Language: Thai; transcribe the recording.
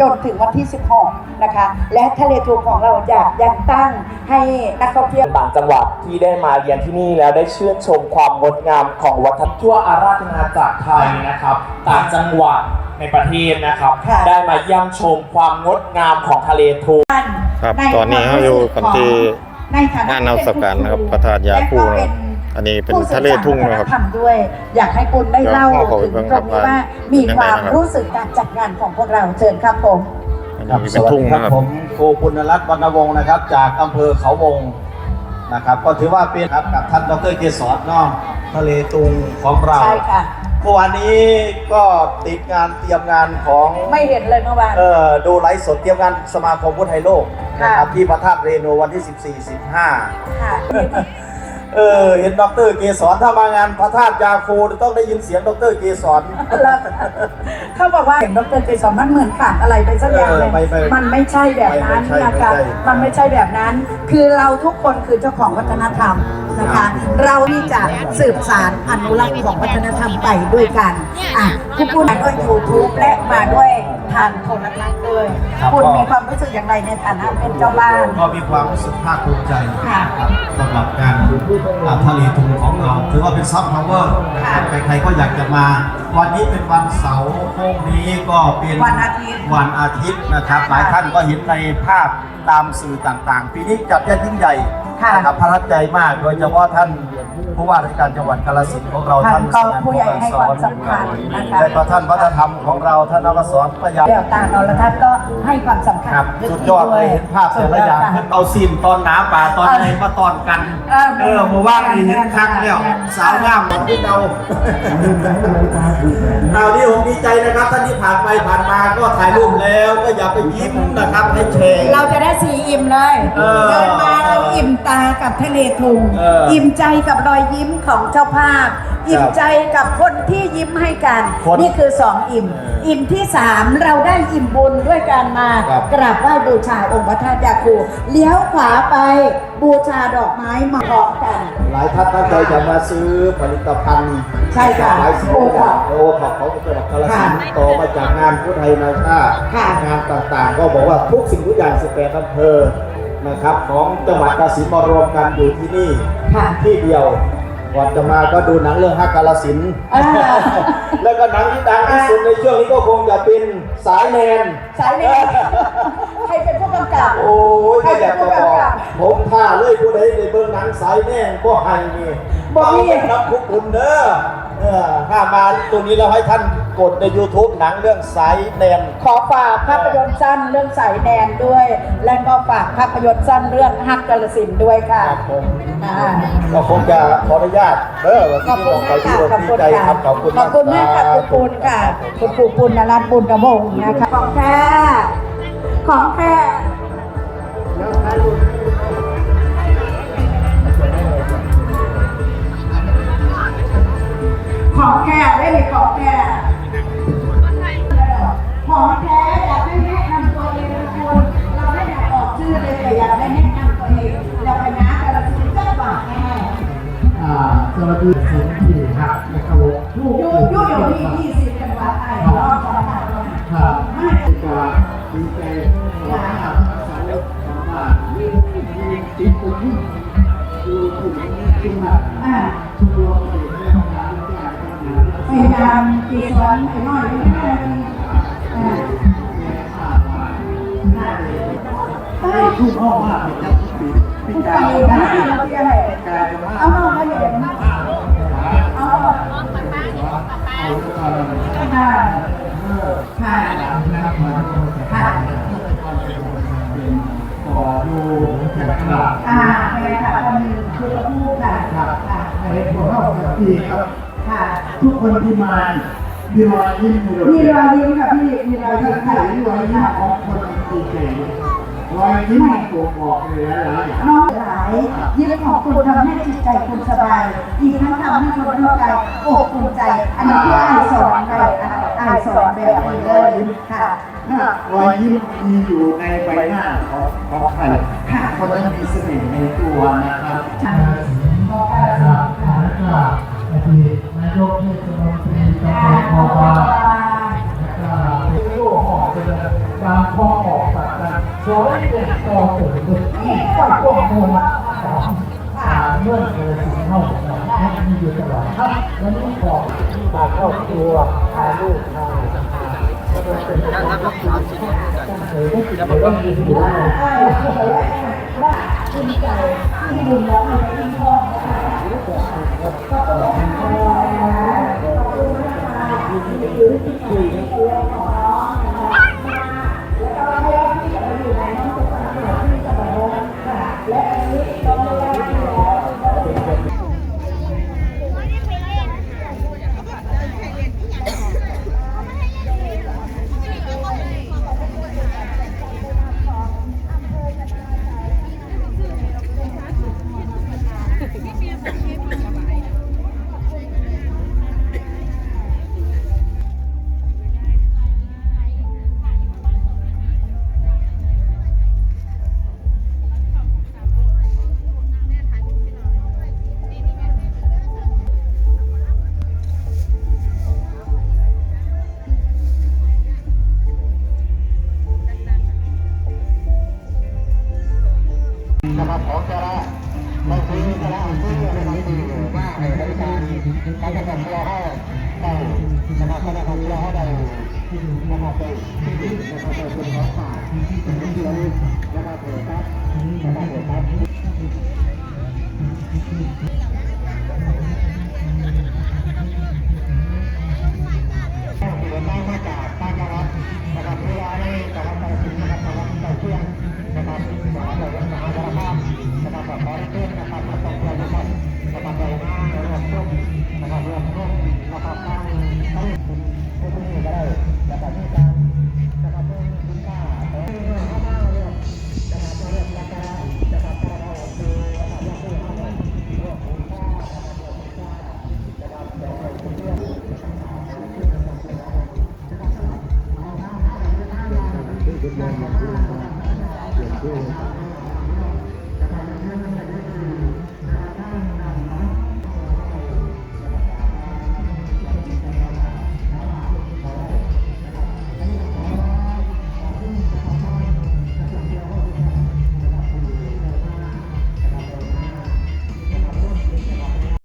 จนถึงวันที่ 16 นะคะ และทะเลทูของเราจะยังตั้งให้นักท่องเที่ยวต่างจังหวัดที่ได้มาเรียนที่นี่แล้วได้ชื่นชมความงดงามของวัฒนธรรมทั่วอาราธนาจักรไทยนะครับ ต่างจังหวัดในประเทศนะครับค่ะได้มาเยี่ยมชมความงดงามของทะเลทูครับในตอนนี้เราอยู่กันที่ในฐานะงานนมัสการนะครับพระธาตุยาคูนะครับ อันนี้เป็นทะเลทุ่งนะครับทำด้วย อยากให้คุณได้เล่าเดี๋ยวพ่อขอถึงไปเบิ่งตรงนี้ครับว่าว่ามีเป็นยังคไงวามนะครับรู้สึกการจัดงานของพวกเราเชิญครับผมอันครับนี้สเป็นวัสทุ่งดีครันะบครับผมโคปุณรัตน์วรรณวงศ์นะครับ จากอำเภอเขาวงนะครับ ก็ถือว่าเป็นครับกับท่านดรเกษรเนาะทะเลตุงของเราใช่ค่ะเมื่อวานนี้ก็ติดงานเตรียมงานของไม่เห็นเลยเมื่อวานเอ่อดูไลฟ์สดเตรียมงานสมาคมพุทธไทยโลกค่ะนะครับที่พระธาตุเรโนวันที่ 14ค่ะ15 เออเห็นดรเกษรถ้ามางานพระธาตุยาคูต้องได้ยินเสียงดรเกษรแล้วเขาบอกว่าเห็นดรเจสอนมันเหมือนขาดอะไรไปสักอย่างหนึ่งเออไม่ไม่มันไม่ใช่แบบนั้นไม่ไม่ใช่นะคะไม่ใช่ มันไม่ใช่แบบนั้น คือเราทุกคนคือเจ้าของวัฒนธรรมนะคะ เราที่จะสืบสารอนุรักษ์ของวัฒนธรรมไปด้วยกันอะคุณพูดมาด้วยยูทูบและมาด้วย ทางโทรทัศน์ด้วยครับคุณก็ มีความรู้สึกอย่างไรในฐานะเป็นเจ้าบ้าน ก็มีความรู้สึกภาคภูมิใจค่ะนะครับสำหรับการอ่าทะเลทุงของเรา ถือว่าเป็นซับพาวเวอร์นะครับใครๆก็อยากจะมา วันนี้เป็นวันเสาร์พรุ่งนี้ก็เป็นวันอาทิตย์ วันอาทิตย์นะครับ หลายท่านก็เห็นในภาพตามสื่อต่างๆ ปีนี้จัดได้ยิ่งใหญ่ ค่ะ นะครับประทับใจมากโดยเฉพาะท่านผู้ว่าราชการจังหวัดกาฬสินธุ์ของเราท่านก็สนั่นผู้ใหญ่ให้ความสำคัญนะคะ และก็ท่านวัฒนธรรมของเราท่านนวสรพยาเดี่ยวตานรทัศน์ก็ให้ความสำคัญครับเรื่องสุดนี้ยอดด้เลวยยเห็นภาพแต่ละอย่างสุดเพิ่นเอาซีนตอนหนาป่าตอนไหนมาตอนกัน เออ เออหมู่บ้านนี่เห็นคักแล้วสาวงามที่เราเอาที่ผมดีใจนะครับท่านที่ผ่านไปผ่านมาก็ถ่ายรูปแล้วก็อย่าไปยิ้มนะครับให้แชร์ เราจะได้สีอิ่มเลย เออ เดินมาเราอิ่มตากับทะเลทุงเอออิ่มใจกับรอยยิ้มของเจ้าภาพ อิ่มใจกับคนที่ยิ้มให้กัน คนนี่คือสองอิ่ม เอออิ่อิ่มที่สามเราได้อิ่มบุญด้วยการมาครับ กราบไหว้บูชาองค์พระธาตุยาคูเลี้ยวขวาไปบูชาดอกไม้มาพร้อมกัน หลายท่านตั้งใจจะมาซื้อผลิตภัณฑ์ใช่ค่ะหลายสิ่งหลายอย่างโอท็อปของจังหวัดกาฬสินธุ์ค่ะต่อมาจากงานพุทธไทยนาชาติค่ะงานต่างๆ ก็บอกว่าทุกสิ่งทุกอย่าง 18อำเภอ นะครับของจังหวัดกาฬสินธุ์มารวมกันอยู่ที่นี่ค่ะ ที่เดียวก่อนจะมาก็ดูหนังเรื่องฮักกาลสินธุ์อ่าแล้วก็หนังที่ดังที่สุดในช่วงนี้ก็คงจะเป็นสายแนนสายแนนใครเป็นผู้กำกับ โอ้ยใครไม่อเป็นยากผู้จะบอกกำกับผมท่าเลยผู้ใดในเบื้องหนังสายแนนก็ให้นี่บ่มีเาน้ำคุกคุณเด้อเออถ้ามาตรงนี้เราให้ท่านกดใน YouTube หนังเรื่องสายแนน ขอฝากภาพยนตร์สั้นเรื่องสายแดนด้วย และก็ฝากภาพยนตร์สั้นเรื่องฮักกาลสินธุ์ด้วยค่ะครับผม อ่าก็คงจะขออนุญาตเออวันขอบที่คุบณอกไปมากที่ค่ะโรงขอบที่คุณใจค่ะครับขอบคุณขอบคุณมากค่ะคุณปูนค่ะคุณปูปุณนรัตน์บุญกระมงนะคะของแท้ของแท้ของาสวัสดีสิงห์ที่หักนะครับผมอยู่อยู่อยู่อยู่ที่ยี่สิบจังหวัดไอ้รอดจังหวัดครับจะดีใจว่าสาวว่ามีติดตัวที่อยู่ที่นี่ที่มาอ่าทุกโรงเรียนในห้องน้ำที่อ่านปัญหาพยายามตีสอนไปหน่อยไม่ได้อ่าได้ทุกห้องว่าเป็นจังปีปี ผู้กาไปรได้ได้เราเรียกอะไรกามาเอาเอามาเอาค่ะค่ะค่ะขอดูจากกระดอ่าเป็นค่ะคนนึ่งคือผู้ค่ะค่ะในพวกเราที่ครับค่ะ ทุกคนที่มามีรอยยิ้มมีรอยยิ้มค่ะพี่มีรอยยิ้มค่ะยรอยยิ้มของคนดีใจ รอยยิ้มของตัวบอกเลยหลายอย่างน้องหลายยิ้มของคุณทำให้จิตใจคุณสบายอีกทั้งทำให้คนทั่วไปอบอุ่นใจ อันนี้ที่อ้ายสอนไปอ้ายสอนแบบนี้เลยค่ะรอยยิ้มมีอยู่ในใบหน้าของของใครคนนั้นมีเสน่ห์ในตัวนะครับอดีตนายกเทศมนตรีตำบลโคบา และก็เป็นโลกของเศรษตามข้อออกจากกันโดยเป็นต่อถึงที่ก็พวกมูลของอ่าเมื่อเกิดสิ่งเข้ามาที่อยู่ตลอดครับวันนี้ขอมาเข้าตัวพาลูกมาก็เป็นการรักษาสิ่งต้องเคยได้ติดเรื่องดีอยู่แล้วนะครั ครับการจัดการตัวเขาได้นะครับไปนที่นะครับเป็นของฝากเป็นที่ระลึกนะครับเปิดครับนะครับเปิดครับ Yeah.